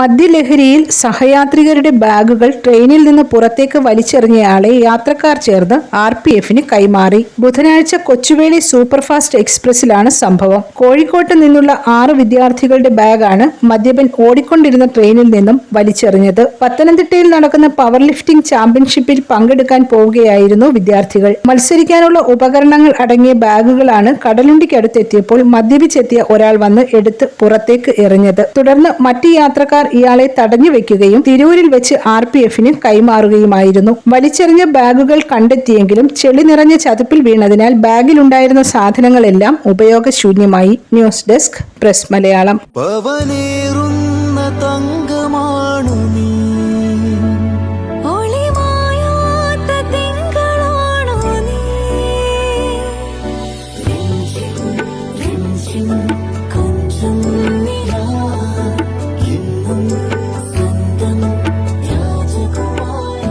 മദ്യലഹരിയിൽ സഹയാത്രികരുടെ ബാഗുകൾ ട്രെയിനിൽ നിന്ന് പുറത്തേക്ക് വലിച്ചെറിഞ്ഞയാളെ യാത്രക്കാർ ചേർന്ന് ആർ പി എഫിന് കൈമാറി. ബുധനാഴ്ച കൊച്ചുവേളി സൂപ്പർഫാസ്റ്റ് എക്സ്പ്രസിലാണ് സംഭവം. കോഴിക്കോട്ട് നിന്നുള്ള ആറ് വിദ്യാർത്ഥികളുടെ ബാഗാണ് മദ്യപൻ ഓടിക്കൊണ്ടിരുന്ന ട്രെയിനിൽ നിന്നും വലിച്ചെറിഞ്ഞത്. പത്തനംതിട്ടയിൽ നടക്കുന്ന പവർ ലിഫ്റ്റിംഗ് ചാമ്പ്യൻഷിപ്പിൽ പങ്കെടുക്കാൻ പോവുകയായിരുന്നു വിദ്യാർത്ഥികൾ. മത്സരിക്കാനുള്ള ഉപകരണങ്ങൾ അടങ്ങിയ ബാഗുകളാണ് കടലുണ്ടിക്കടുത്തെത്തിയപ്പോൾ മദ്യപിച്ചെത്തിയ ഒരാൾ വന്ന് എടുത്ത് പുറത്തേക്ക് എറിഞ്ഞത്. തുടർന്ന് മറ്റ് യാത്രക്കാർ ഇയാളെ തടഞ്ഞു വെക്കുകയും തിരൂരിൽ വെച്ച് ആർ പി എഫിന് കൈമാറുകയുമായിരുന്നു. വലിച്ചെറിഞ്ഞ ബാഗുകൾ കണ്ടെത്തിയെങ്കിലും ചെളി നിറഞ്ഞ ചതുപ്പിൽ വീണതിനാൽ ബാഗിലുണ്ടായിരുന്ന സാധനങ്ങളെല്ലാം ഉപയോഗശൂന്യമായി. News desk press Malayalam.